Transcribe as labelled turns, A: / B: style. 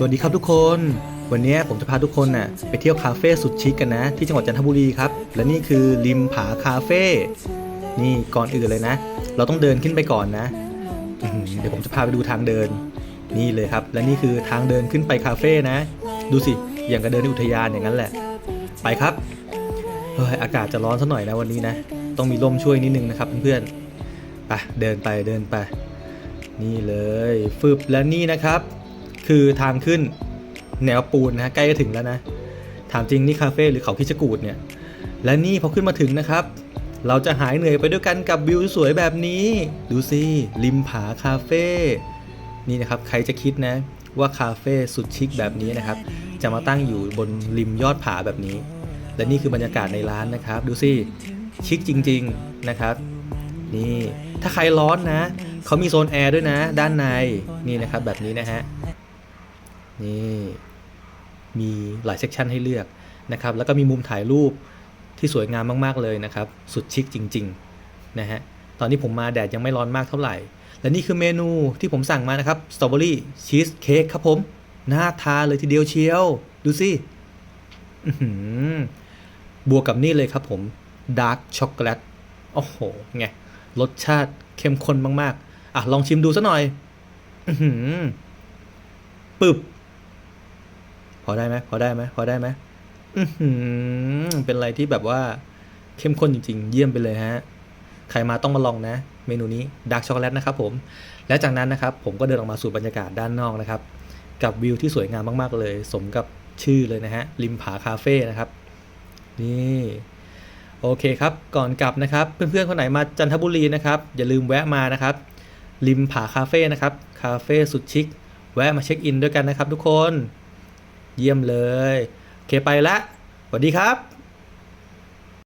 A: สวัสดีครับทุกคน วันนี้ผมจะพาทุกคนน่ะไปเที่ยวคาเฟ่สุดชิคกันนะ ที่จังหวัดจันทบุรีครับ และนี่คือริมผาคาเฟ่นี่ก่อนอื่นเลยนะ เราต้องเดินขึ้นไปก่อนนะเดี๋ยวผมจะพาไปดูทางเดิน นี่เลยครับ และนี่คือทางเดินขึ้นไปคาเฟ่นะ ดูสิอย่างกับเดินในอุทยานอย่างนั้นแหละ ไปครับเฮ้ยอากาศจะร้อนซะหน่อยนะวันนี้นะ ต้องมีร่มช่วยนิดนึงนะครับเพื่อนๆไปเดินไปเดินไป นี่เลยฟึบและนี่นะครับ คือทางขึ้นแนวปูนนะฮะใกล้จะถึงแล้วนะ ถามจริงนี่คาเฟ่หรือเขาคิดจกูดเนี่ย และนี่พอขึ้นมาถึงนะครับ เราจะหายเหนื่อยไปด้วยกันกับวิวสวยแบบนี้ ดูสิริมผาคาเฟ่นี่นะครับใครจะคิดนะว่าคาเฟ่สุดชิคแบบนี้นะครับ จะมาตั้งอยู่บนริมยอดผาแบบนี้ และนี่คือบรรยากาศในร้านนะครับ ดูสิชิคจริง ๆนะครับ นี่ถ้าใครร้อนนะเขามีโซนแอร์ด้วยนะ ด้านในนี่นะครับแบบนี้นะฮะ นี่มีหลายเซกชันให้เลือกนะครับ แล้วก็มีมุมถ่ายรูปที่สวยงามมาก ๆ เลยนะครับ สุดชิคจริง ๆ นะฮะ ตอนนี้ผมมาแดดยังไม่ร้อนมากเท่าไหร่ และนี่คือเมนูที่ผมสั่งมานะครับ สตรอเบอรี่ชีสเค้กครับผม น่าทานเลยทีเดียวเชียว ดูสิบวกกับนี่เลยครับผมดาร์กช็อกโกแลต โอ้โห ไง รสชาติเข้มข้นมาก ๆ อะ ลองชิมดูซะหน่อย อืปึบ อได้ไหมพอได้ไหมพอได้ไหมเป็นอะไรที่แบบว่าเข้มข้นจริง ๆ เยี่ยมไปเลยฮะ ใครมาต้องมาลองนะ เมนูนี้ดาร์กช็อกโกแลตนะครับผม และจากนั้นนะครับ ผมก็เดินออกมาสู่บรรยากาศด้านนอกนะครับ กับวิวที่สวยงามมากๆเลย สมกับชื่อเลยนะฮะ ริมผาคาเฟ่นะครับ นี่โอเคครับ ก่อนกลับนะครับ เพื่อนๆ คนไหนมาจันทบุรีนะครับ อย่าลืมแวะมานะครับ ริมผาคาเฟ่นะครับ คาเฟ่สุดชิค แวะมาเช็คอินด้วยกันนะครับทุกคน เยี่ยมเลย โอเคไปละสวัสดีครับ